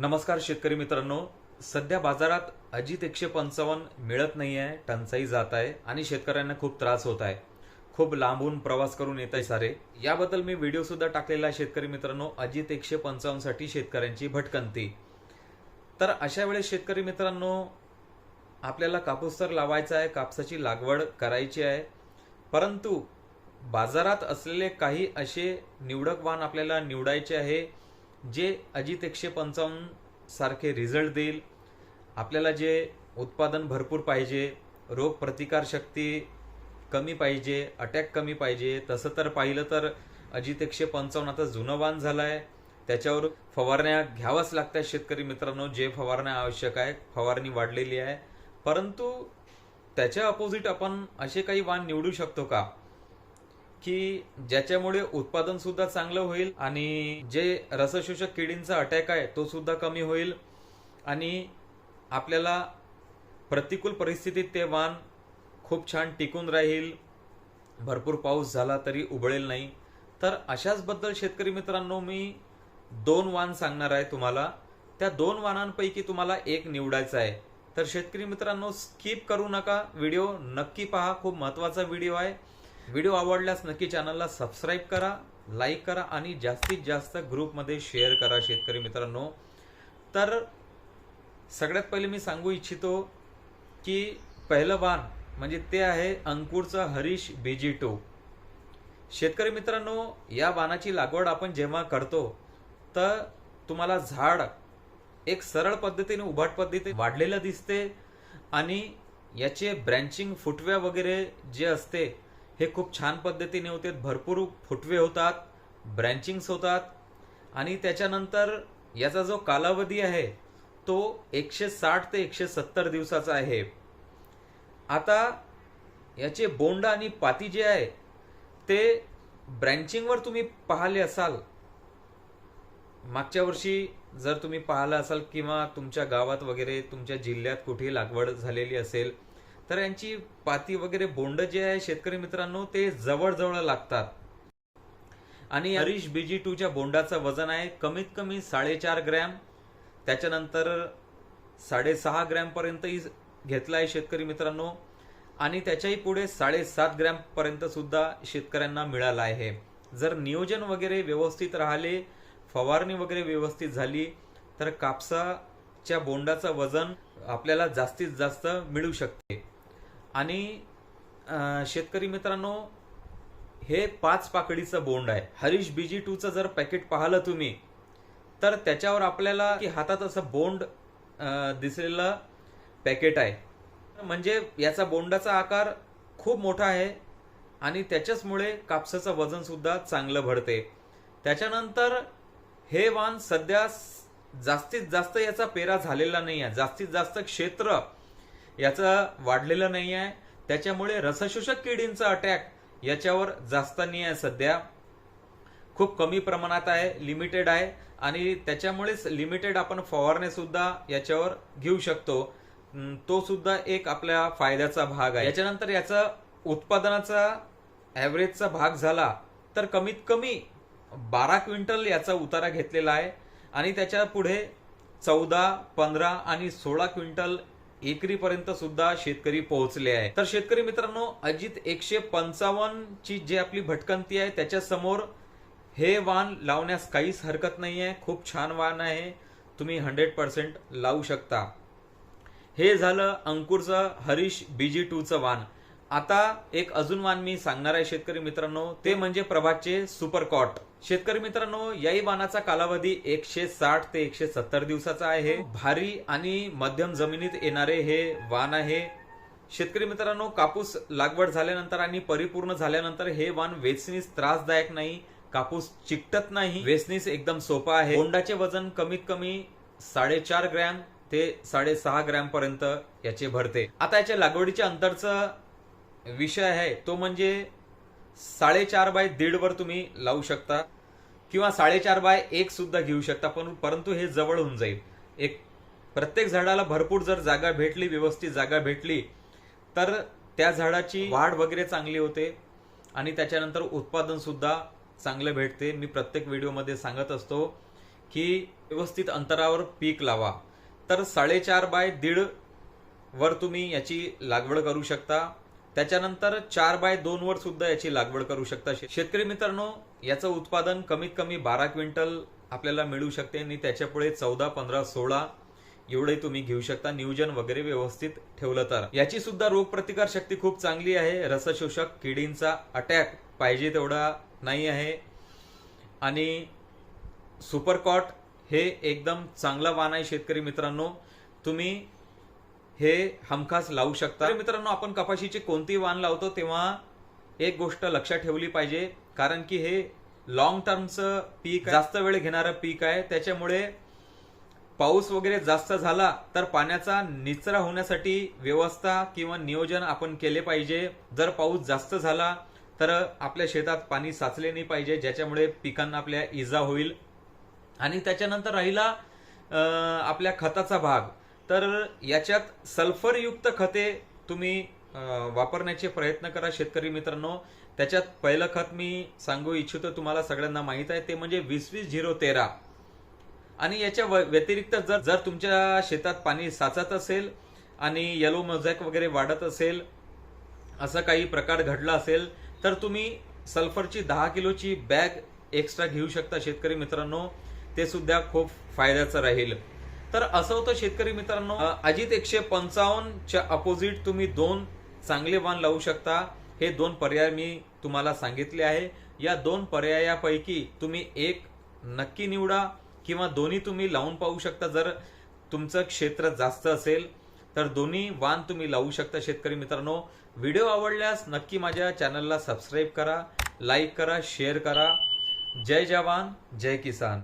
नमस्कार शेतकरी मित्रांनो. सध्या बाजारात अजित एकशे पंचावन्न मिळत नाही आहे टंचाई जात आहे आणि शेतकऱ्यांना खूप त्रास होत आहे खूप लांबून प्रवास करून येत आहे सारे. याबद्दल मी व्हिडिओ सुद्धा टाकलेला आहे शेतकरी मित्रांनो अजित एकशे पंचावन्नसाठी शेतकऱ्यांची भटकंती. तर अशा वेळेस शेतकरी मित्रांनो आपल्याला कापूस तर लावायचा आहे कापसाची लागवड करायची आहे परंतु बाजारात असलेले काही असे निवडक वाण आपल्याला निवडायचे आहे जे अजित एकशे पंचावन्न सारखे रिझल्ट देईल आपल्याला जे उत्पादन भरपूर पाहिजे रोग प्रतिकार शक्ती कमी पाहिजे अटॅक कमी पाहिजे तसं तर पाहिलं तर अजित एकशे पंचावन्न आता जुनं वाण झालं आहे त्याच्यावर फवारण्या घ्याव्याच लागतात शेतकरी मित्रांनो जे फवारण्या आवश्यक आहे फवारणी वाढलेली आहे. परंतु त्याच्या अपोजिट आपण असे काही वाण निवडू शकतो का? की ज्याच्यामुळे उत्पादन सुद्धा चांगलं होईल आणि जे रसशोषक किडींचा अटॅक आहे तो सुद्धा कमी होईल आणि आपल्याला प्रतिकूल परिस्थितीत ते वाण खूप छान टिकून राहील. भरपूर पाऊस झाला तरी उबळेल नाही. तर अशाच बद्दल शेतकरी मित्रांनो मी दोन वाण सांगणार आहे तुम्हाला. त्या दोन वाणांपैकी तुम्हाला एक निवडायचा आहे. तर शेतकरी मित्रांनो स्किप करू नका. व्हिडिओ नक्की पहा. खूप महत्त्वाचा व्हिडिओ आहे. व्हिडिओ आवडल्यास नक्की चॅनलला सबस्क्राईब करा लाईक करा आणि जास्तीत जास्त ग्रुपमध्ये शेअर करा शेतकरी मित्रांनो. तर सगळ्यात पहिले मी सांगू इच्छितो की पहिलं वाण म्हणजे ते आहे अंकुरचं हरीश बीजी टू शेतकरी मित्रांनो या वाणाची लागवड आपण जेव्हा करतो तर तुम्हाला झाड एक सरळ पद्धतीने उभाट पद्धतीने वाढलेलं दिसते आणि याचे ब्रँचिंग फुटव्या वगैरे जे असते हे खूप छान पद्धतीने होते. भरपूर फुटवे होतात ब्रँचिंग्स होतात आणि त्याच्यानंतर याचा जो कालावधी आहे तो एकशे साठ ते एकशे सत्तर दिवसाचा आहे. आता याचे बोंड आणि पाती जे आहे ते ब्रँचिंगवर तुम्ही पाहिले असाल मागच्या वर्षी जर तुम्ही पाहिलं असाल किंवा तुमच्या गावात वगैरे तुमच्या जिल्ह्यात कुठे लागवड झालेली असेल तर यांची पाती वगैरे बोंड जे आहे शेतकरी मित्रांनो ते जवळ लागतात. आणि हरीश बीजी टूच्या बोंडाचं वजन आहे कमीत कमी साडेचार ग्रॅम. त्याच्यानंतर साडेसहा ग्रॅमपर्यंतही घेतला आहे शेतकरी मित्रांनो. आणि त्याच्याही पुढे साडेसात ग्रॅम पर्यंत सुद्धा शेतकऱ्यांना मिळाला आहे. जर नियोजन वगैरे व्यवस्थित राहिले फवारणी वगैरे व्यवस्थित झाली तर कापसाच्या बोंडाचं वजन आपल्याला जास्तीत जास्त मिळू शकते. आणि शेतकरी मित्रांनो हे पाच पाकडीचं बोंड आहे. हरीश बीजी टूचं जर पॅकेट पाहिलं तुम्ही तर त्याच्यावर आपल्याला की हातात असं बोंड दिसलेलं पॅकेट आहे. म्हणजे याचा बोंडाचा आकार खूप मोठा आहे आणि त्याच्याचमुळे कापसाचं वजनसुद्धा चांगलं भरते. त्याच्यानंतर हे वाण सध्या जास्तीत जास्त याचा पेरा झालेला नाही आहे जास्तीत जास्त क्षेत्र याचं वाढलेलं नाही आहे. त्याच्यामुळे रसशोषक किडींचा अटॅक याच्यावर जास्त नाही आहे सध्या. खूप कमी प्रमाणात आहे लिमिटेड आहे. आणि त्याच्यामुळेच लिमिटेड आपण फवारणे सुद्धा याच्यावर घेऊ शकतो. तो सुद्धा एक आपल्या फायद्याचा भाग आहे. याच्यानंतर याचा उत्पादनाचा ॲव्हरेजचा भाग झाला तर कमीत कमी बारा क्विंटल याचा उतारा घेतलेला आहे. आणि त्याच्या पुढे चौदा पंधरा आणि सोळा क्विंटल एकरीपर्यंत सुद्धा शेतकरी पोहोचले आहे. तर शेतकरी मित्रांनो अजित एकशे पंचावन्न ची जी आपली भटकंती आहे त्याच्यासमोर हे वाण लावण्यास काहीच हरकत नाही आहे खूप छान वाण आहे. तुम्ही हंड्रेड पर्सेंट लावू शकता. हे झालं अंकुरचं हरीश बीजी टूचं वाण आता एक अजून वाण मी सांगणार आहे शेतकरी मित्रांनो ते म्हणजे प्रभातचे सुपर कॉट शेतकरी मित्रांनो याही वाणाचा कालावधी एकशे साठ ते एकशे सत्तर दिवसाचा आहे. भारी आणि मध्यम जमिनीत येणारे हे वाण आहे. शेतकरी मित्रांनो कापूस लागवड झाल्यानंतर आणि परिपूर्ण झाल्यानंतर हे वाण वेचणीस त्रासदायक नाही कापूस चिकटत नाही. वेचणीस एकदम सोपा आहे. बोंडाचे वजन कमीत कमी साडेचार ग्रॅम ते साडेसहा ग्रॅम पर्यंत याचे भरते. आता याच्या लागवडीच्या अंतरचं विषय आहे तो म्हणजे साडेचार बाय दीड वर तुम्ही लावू शकता. किंवा साडेचार बाय एक सुद्धा घेऊ शकता पण परंतु हे जवळ होऊन जाईल. एक प्रत्येक झाडाला भरपूर जर जागा भेटली व्यवस्थित जागा भेटली तर त्या झाडाची वाढ वगैरे चांगली होते. आणि त्याच्यानंतर उत्पादन सुद्धा चांगलं भेटते. मी प्रत्येक व्हिडिओमध्ये सांगत असतो की व्यवस्थित अंतरावर पीक लावा. तर साडेचार बाय दीड वर तुम्ही याची लागवड करू शकता. त्याच्यानंतर चार बाय दोन वर सुद्धा याची लागवड करू शकता. शे- शेतकरी मित्रांनो याचं उत्पादन कमीत कमी बारा क्विंटल आपल्याला मिळू शकते आणि त्याच्यापुढे चौदा पंधरा सोळा एवढे तुम्ही घेऊ शकता. नियोजन वगैरे व्यवस्थित ठेवलं तर. याची सुद्धा रोगप्रतिकार शक्ती खूप चांगली आहे. रसशोषक किडींचा अटॅक पाहिजे तेवढा नाही आहे. आणि सुपरकॉट हे एकदम चांगलं वाण आहे शेतकरी मित्रांनो. तुम्ही हे हमखास लावू शकता. मित्रांनो आपण कपाशीचे कोणतेही वाण लावतो तेव्हा एक गोष्ट लक्षात ठेवली पाहिजे कारण की हे लॉंग टर्मचं पीक जास्त वेळ घेणारं पीक आहे. त्याच्यामुळे पाऊस वगैरे जास्त झाला तर पाण्याचा निचरा होण्यासाठी व्यवस्था किंवा नियोजन आपण केले पाहिजे. जर पाऊस जास्त झाला तर आपल्या शेतात पाणी साचले नाही पाहिजे ज्याच्यामुळे पिकांना आपल्या इजा होईल. आणि त्याच्यानंतर राहिला आपल्या खताचा भाग. तर याच्यात सल्फरयुक्त खते तुम्ही वापरण्याचे प्रयत्न करा शेतकरी मित्रांनो. त्याच्यात पहिलं खत मी सांगू इच्छितो तुम्हाला सगळ्यांना माहीत आहे ते म्हणजे वीस वीस झिरो तेरा. आणि याच्या व- व्यतिरिक्त जर जर तुमच्या शेतात पाणी साचत असेल आणि येलो मोझॅक वगैरे वाढत असेल असं काही प्रकार घडला असेल तर तुम्ही सल्फरची दहा किलोची बॅग एक्स्ट्रा घेऊ शकता शेतकरी मित्रांनो. ते सुद्धा खूप फायद्याचं राहील. तर असं होतं शेतकरी मित्रांनो अजित एकशे पंचावन्नच्या अपोजिट तुम्ही दोन चांगले वाण लावू शकता. हे दोन पर्याय मी तुम्हाला सांगितले आहे. या दोन पर्यायापैकी तुम्ही एक नक्की निवडा किंवा दोन्ही तुम्ही लावून पाहू शकता जर तुमचं क्षेत्र जास्त असेल. तर दोन्ही वाण तुम्ही लावू शकता शेतकरी मित्रांनो. व्हिडिओ आवडल्यास नक्की माझ्या चॅनलला सबस्क्राईब करा लाईक करा शेअर करा. जय जवान जय किसान.